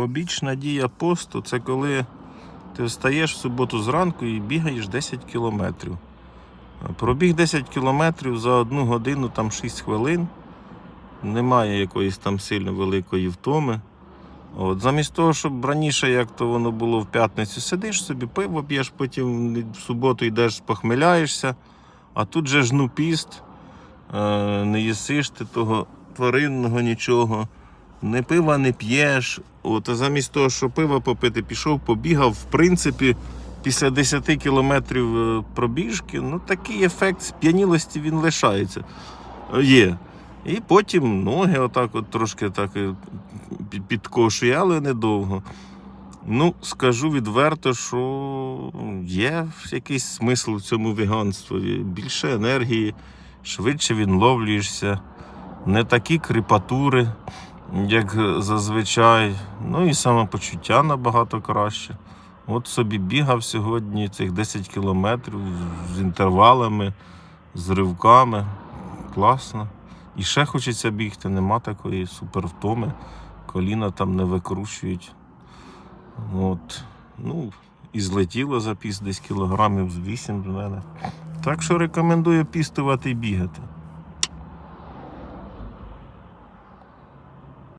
Побічна дія посту це коли ти встаєш в суботу зранку і бігаєш 10 кілометрів. Пробіг 10 кілометрів за одну годину, там 6 хвилин. Немає якоїсь там сильно великої втоми. От, замість того, щоб раніше, як то воно було в п'ятницю, сидиш собі, пиво п'єш, потім в суботу йдеш, похмеляєшся, а тут же ж ну піст, е, не їсиш ти того тваринного нічого, не пива не п'єш. От, а замість того, щоб пиво попити, пішов, побігав, в принципі, після 10 кілометрів е, пробіжки, ну такий ефект сп'янілості він лишається. Е, Є. І потім ноги отак от трошки так е, підкошує, але недовго. Ну, скажу відверто, що є якийсь смисл в цьому веганстві. Більше енергії, швидше відловлюєшся, не такі кріпатури, як зазвичай. Ну і самопочуття набагато краще. От собі бігав сьогодні цих 10 кілометрів з інтервалами, з ривками. Класно. І ще хочеться бігти, нема такої супервтоми. Коліна там не викручують. От. Ну, і злетіло за піс десь кілограмів з 8 в мене. Так що рекомендую пістувати і бігати.